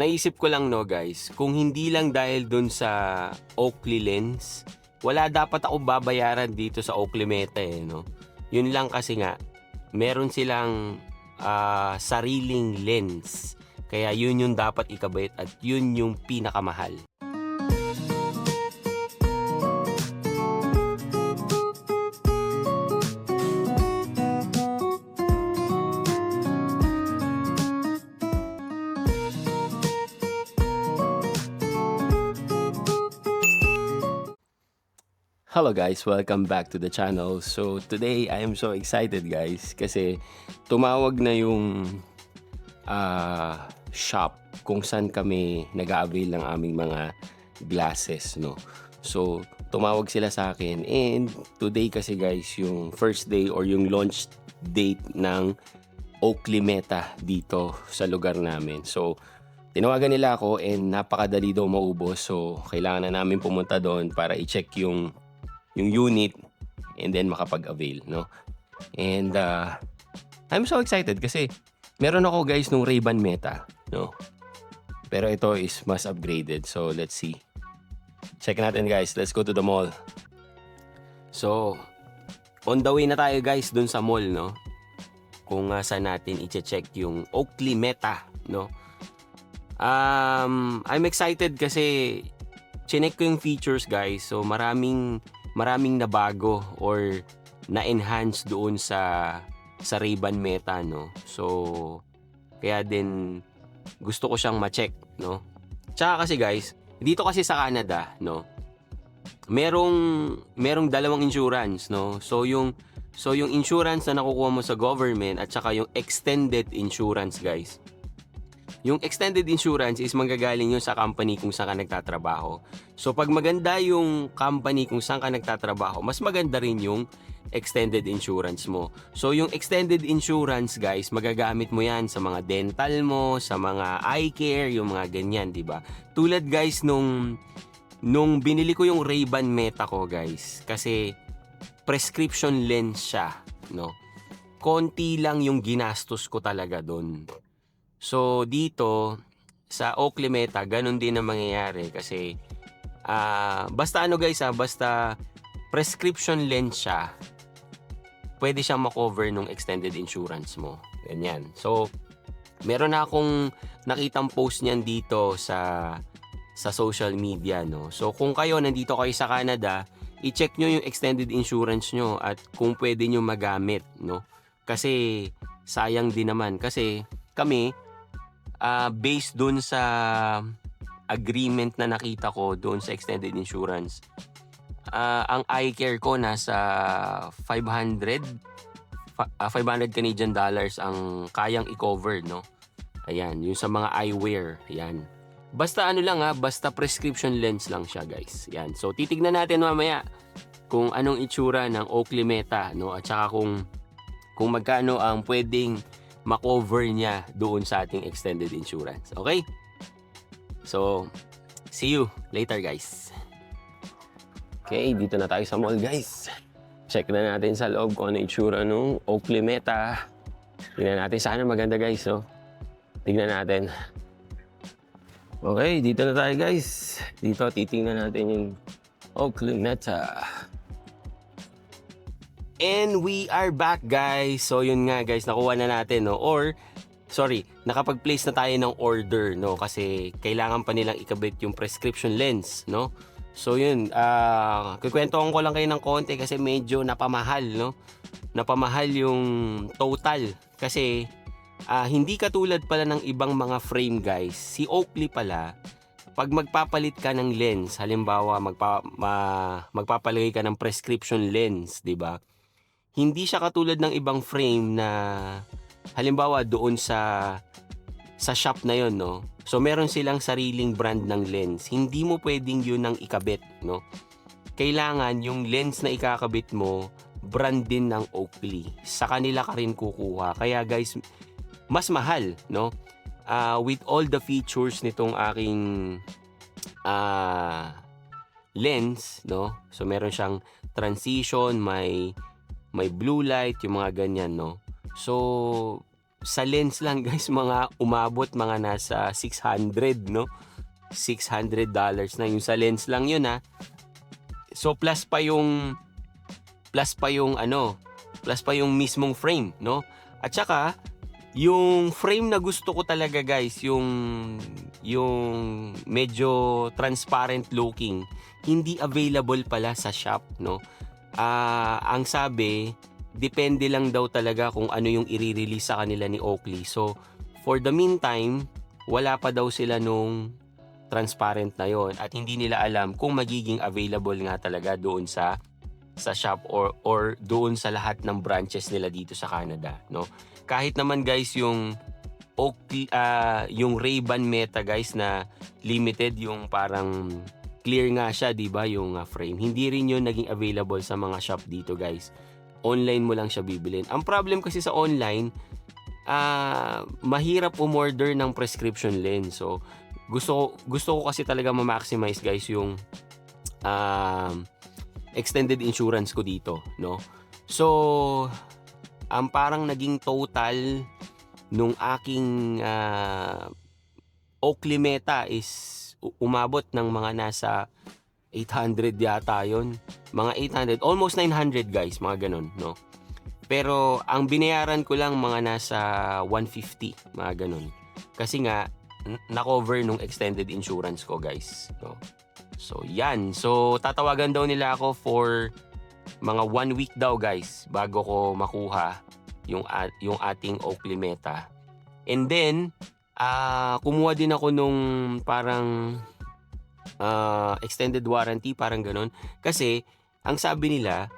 naisip ko lang no guys, kung hindi lang dahil dun sa Oakley lens, wala dapat ako babayaran dito sa Oakley Meta eh, no? Yun lang kasi nga, meron silang ah, sariling lens. Kaya yun yung dapat ikabit at yun yung pinakamahal. Hello guys, welcome back to the channel. So today I am so excited guys kasi tumawag na yung ah, shop kung saan kami nag-avail ng aming mga glasses no. So tumawag sila sa akin and today kasi guys yung first day or yung launch date ng Oakley Meta dito sa lugar namin. So tinawagan nila ako and napakadali daw maubos. So kailangan na namin pumunta doon para i-check yung yung unit and then makapag-avail, no? And uh, I'm so excited kasi meron ako guys nung Ray-Ban Meta, no? Pero ito is mas upgraded. So let's see. Check natin guys. Let's go to the mall. So, on the way na tayo guys dun sa mall, no? Kung uh, saan natin i-check yung Oakley Meta, no? Um, I'm excited kasi chinek ko yung features guys. So maraming maraming nabago or na-enhance doon sa sa Ray-Ban Meta no. So kaya din gusto ko siyang ma-check no. Tsaka kasi guys, dito kasi sa Canada no. Merong merong dalawang insurance no. So yung so yung insurance na nakukuha mo sa government at saka yung extended insurance guys. Yung extended insurance is manggagaling yun sa company kung saan ka nagtatrabaho. So pag maganda yung company kung saan ka nagtatrabaho, mas maganda rin yung extended insurance mo. So yung extended insurance guys, magagamit mo yan sa mga dental mo, sa mga eye care, yung mga ganyan, di ba? Tulad guys nung nung binili ko yung Ray-Ban Meta ko guys, kasi prescription lens siya, no? Konti lang yung ginastos ko talaga doon. So dito sa Oakley Meta, ganun din ang mangyayari kasi ah basta ano guys ah, basta prescription lens siya, pwede siyang makover nung extended insurance mo. Ganyan. So meron na akong nakitang post niyan dito sa sa social media no. So kung kayo nandito kayo sa Canada, i-check nyo yung extended insurance nyo at kung pwede nyo magamit no. Kasi sayang din naman kasi kami ah based doon sa agreement na nakita ko doon sa extended insurance. ah ang eye care ko nasa 500 fa- ah, 500 Canadian dollars ang kayang i-cover no. Ayan, yung sa mga eyewear, ayan. Basta ano lang ha, basta prescription lens lang siya guys. Yan. So titignan natin mamaya kung anong itsura ng Oakley Meta no at saka kung kung magkano ang pwedeng makover niya doon sa ating extended insurance. Okay? So, see you later guys. Okay, dito na tayo sa mall guys. Check na natin sa loob kung ano itsura ng Oakley Meta. Tingnan natin. Sana maganda guys. So, tignan natin. Okay, dito na tayo guys. Dito, titingnan natin yung Oakley Meta. And we are back guys. So yun nga guys, nakuha na natin no or sorry, nakapag-place na tayo ng order no kasi kailangan pa nilang ikabit yung prescription lens no. So yun, ah uh, kukwentuhan ko lang kayo ng konti kasi medyo napamahal no. Napamahal yung total kasi ah, hindi katulad pala ng ibang mga frame guys. Si Oakley pala pag magpapalit ka ng lens, halimbawa magpa, ma, magpapalagay ka ng prescription lens, 'di ba? Hindi siya katulad ng ibang frame na halimbawa doon sa sa shop na yon no? So meron silang sariling brand ng lens. Hindi mo pwedeng yun ang ikabit no? Kailangan yung lens na ikakabit mo brand din ng Oakley. Sa kanila ka rin kukuha. Kaya guys mas mahal no? Ah, with all the features nitong aking ah lens no? So meron siyang transition may may blue light, yung mga ganyan, no? So, sa lens lang guys, mga umabot mga nasa 600, no? 600 dollars na yung sa lens lang yun ha. So plus pa yung plus pa yung ano, plus pa yung mismong frame, no? At saka yung frame na gusto ko talaga guys, yung yung medyo transparent looking, hindi available pala sa shop, no? Ah, ang sabi, depende lang daw talaga kung ano yung i-release sa kanila ni Oakley. So, for the meantime, wala pa daw sila nung transparent na yon at hindi nila alam kung magiging available nga talaga doon sa sa shop or or doon sa lahat ng branches nila dito sa Canada, no? Kahit naman guys yung Oakley, ah, yung Ray-Ban Meta guys na limited yung parang clear nga siya, 'di ba, yung ah, frame. Hindi rin 'yun naging available sa mga shop dito, guys. Online mo lang siya bibilin. Ang problem kasi sa online, ah mahirap umorder ng prescription lens. So, gusto gusto ko kasi talaga ma-maximize guys yung um, extended insurance ko dito, no? So, ang parang naging total nung aking ah, Oakley Meta is umabot ng mga nasa 800 yata yon mga 800 almost 900 guys mga ganun no? Pero ang binayaran ko lang mga nasa 150 mga ganun. Kasi nga na-cover nung extended insurance ko guys no? So yan. So tatawagan daw nila ako for mga one week daw guys bago ko makuha yung at yung ating Oakley Meta. And then ah kumuha din ako nung parang ah, extended warranty, parang ganun. Kasi, ang sabi nila,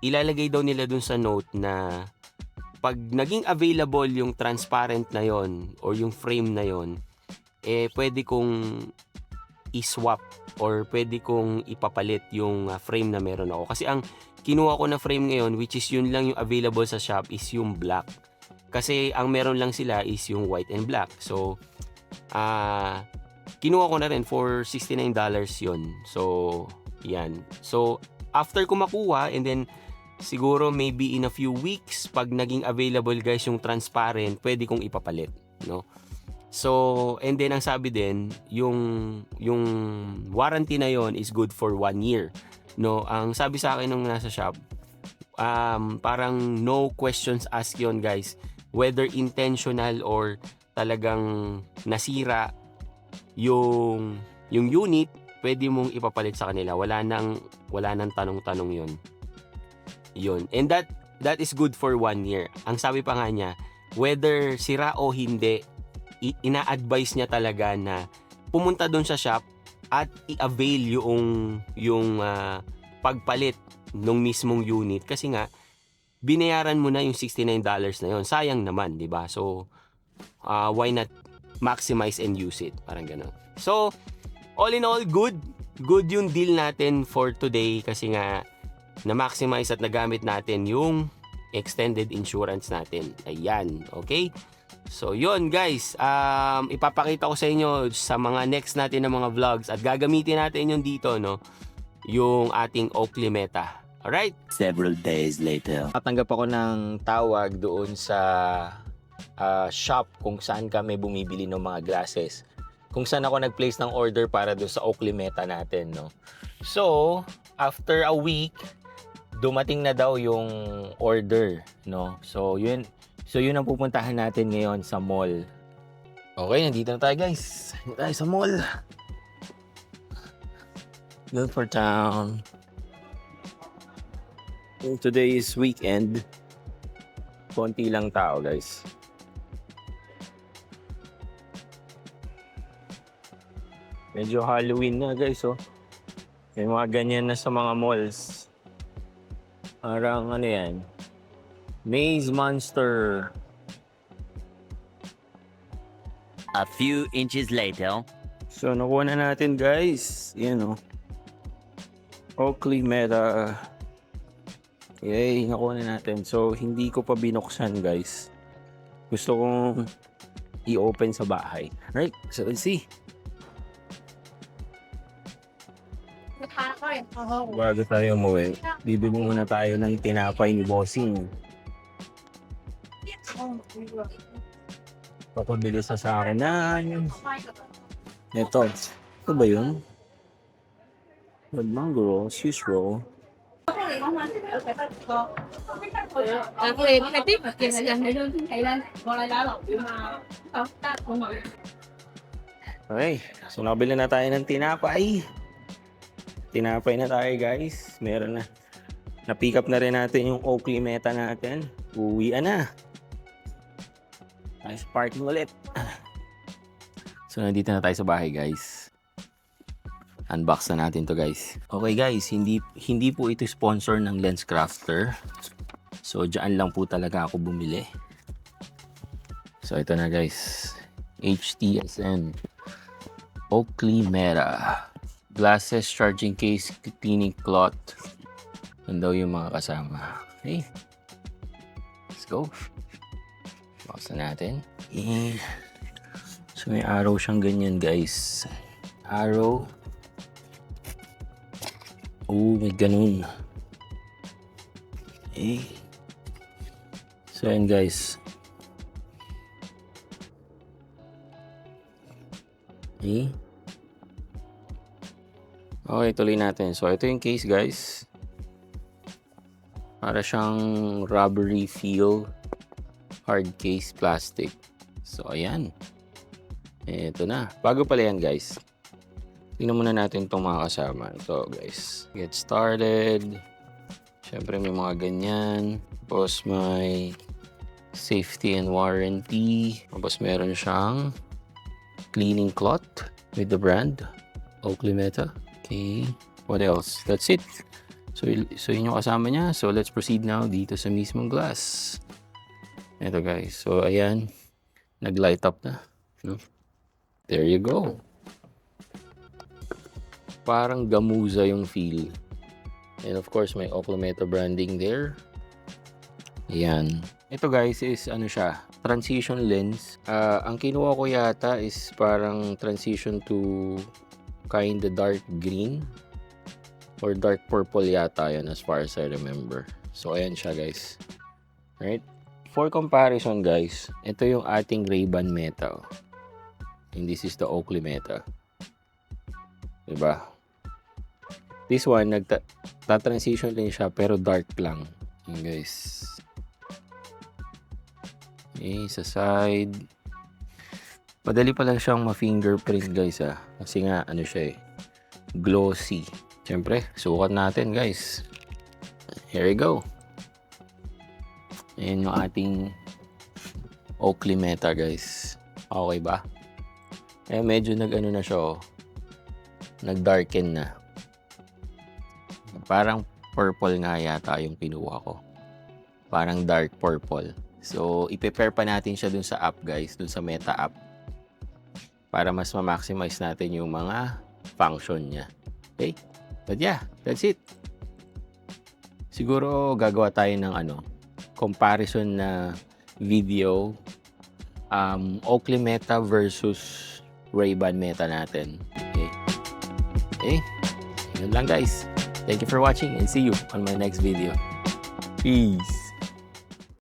ilalagay daw nila dun sa note na pag naging available yung transparent na yon or yung frame na yon eh pwede kong i-swap or pwede kong ipapalit yung ah, frame na meron ako. Kasi ang kinuha ko na frame ngayon, which is yun lang yung available sa shop, is yung black. Kasi ang meron lang sila is yung white and black. So, ah kinuha ko na rin for $69 yon So, yan. So, after ko makuha and then siguro maybe in a few weeks pag naging available guys yung transparent, pwede kong ipapalit, no? So, and then ang sabi din, yung yung warranty na yon is good for one year. No, ang sabi sa akin nung nasa shop, um, parang no questions asked yon guys. Whether intentional or talagang nasira yung yung unit, pwede mong ipapalit sa kanila. Wala nang wala nang tanong-tanong 'yon. 'Yon. And that that is good for one year. Ang sabi pa nga niya, whether sira o hindi, ina-advise niya talaga na pumunta doon sa shop at i-avail yung yung ah, pagpalit ng mismong unit kasi nga binayaran mo na yung $69 na yon. Sayang naman, 'di ba? So ah, why not maximize and use it. Parang gano'n. So, all in all, good. Good yung deal natin for today kasi nga na-maximize at nagamit natin yung extended insurance natin. Ayan, okay? So, yun guys. Um, ipapakita ko sa inyo sa mga next natin na mga vlogs at gagamitin natin yung dito, no? Yung ating Oakley Meta. Alright? Several days later. Tatanggap ako ng tawag doon sa ah, shop kung saan kami bumibili ng mga glasses. Kung saan ako nag-place ng order para doon sa Oakley Meta natin, no. So, after a week, dumating na daw yung order, no. So, yun so yun ang pupuntahan natin ngayon sa mall. Okay, nandito na tayo, guys. Nandito tayo sa mall. Good for town. Today is weekend. Konti lang tao, guys. Medyo Halloween na, guys, oh. May mga ganyan na sa mga malls. Parang ano yan? Maze Monster. A few inches later. So, nakuha na natin, guys. Yan, oh. Oakley Meta. Yay, nakuha na natin. So, hindi ko pa binuksan, guys. Gusto kong i-open sa bahay. Right? So, let's see. Bago tayo umuwi, bibili muna tayo ng tinapay ni Bossing. Papabili sa sa akin na Ito. Ito ba yun? Red mango roll, Swiss roll. À, cô em khai tiếp kìa là dành để đưa thầy lên còn lại đã lọc mà không ta không mọi Okay, so nakabili na tayo ng tinapay. Tinapay na tayo guys. Meron na. Na-pick up na rin natin yung Oakley Meta natin. Uwian na. Nice parking ulit. So nandito na tayo sa bahay guys. Unbox na natin to guys. Okay guys, hindi hindi po ito sponsor ng Lens Crafter. So diyan lang po talaga ako bumili. So ito na guys. HTSN Oakley Meta. Glasses, charging case, cleaning cloth. Yan daw yung mga kasama. Okay. Let's go. Na natin. Eh. So may arrow siyang ganyan guys. Arrow. Oh, may ganun. Eh. So yan guys. Eh. Okay, tuloy natin. So, ito yung case, guys. Para siyang rubbery feel. Hard case plastic. So, ayan. Ito na. Bago pala yan, guys. Tingnan muna natin itong mga kasama. Ito, guys. Get started. Siyempre, may mga ganyan. Tapos, may safety and warranty. Tapos, meron siyang cleaning cloth with the brand Oakley Meta. Okay. What else? That's it. So, so yun yung kasama niya. So, let's proceed now dito sa mismong glass. Ito guys. So, ayan. Nag-light up na. There you go. Parang gamuza yung feel. And of course, may Oakley Meta branding there. Ayan. Ito guys is ano siya, transition lens. Ah, ang kinuha ko yata is parang transition to kind of dark green or dark purple yata yan as far as I remember. So ayan siya guys. Right? For comparison guys, ito yung ating Ray-Ban Meta. And this is the Oakley Meta. Diba? This one, nagta-transition din siya pero dark lang. Yun guys. Okay, sa side. Madali pa lang siyang ma-fingerprint guys ah. Kasi nga ano siya eh. Glossy. Siyempre, sukat natin guys. Here we go. Ayan yung ating Oakley Meta guys. Okay ba? Eh medyo nag ano na siya oh. Nag-darken na. Parang purple nga yata yung kinuha ko. Parang dark purple. So, i-prepare pa natin siya dun sa app guys, dun sa Meta app. Para mas ma-maximize natin yung mga function niya. Okay? But yeah, that's it. Siguro gagawa tayo ng ano, comparison na video um, Oakley Meta versus Ray-Ban Meta natin. Okay? Yun lang guys. Thank you for watching and see you on my next video. Peace!